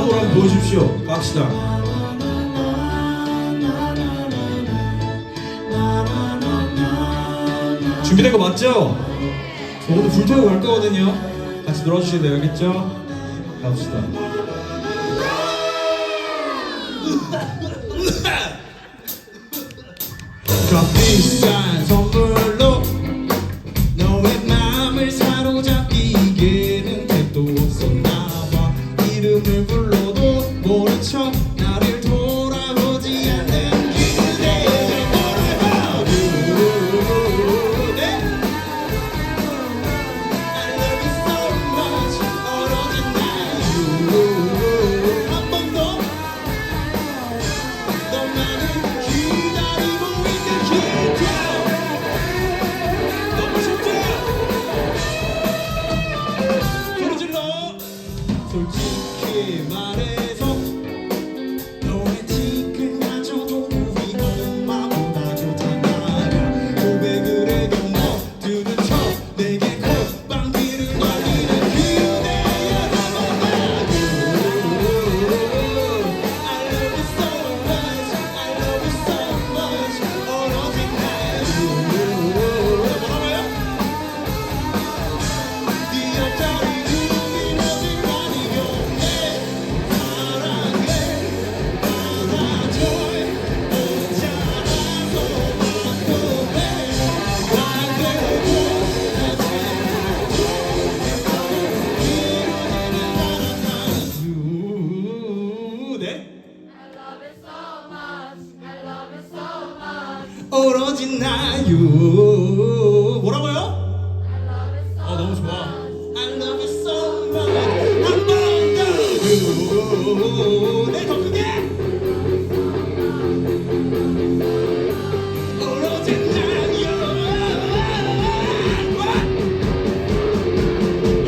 파도랑 보십시오. 갑시다. 준비된 거 맞죠? 저것도 불태우고 갈 거거든요. 같이 놀아주셔야 되겠죠? 갑시다. 자, 비싸. Tchau. 오로지 나요? 뭐라고요? 어 너무 좋아. I love you so much. I'm on you 네, 크게. 오로지 나요?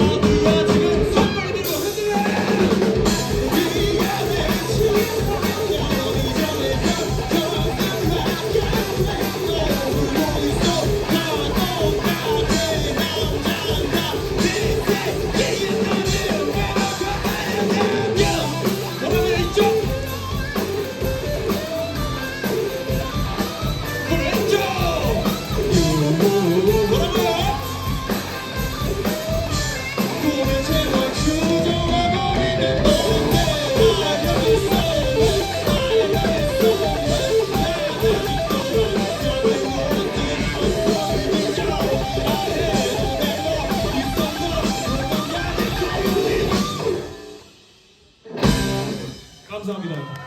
어디야 지금 선물 들고 흔들어 감사합니다.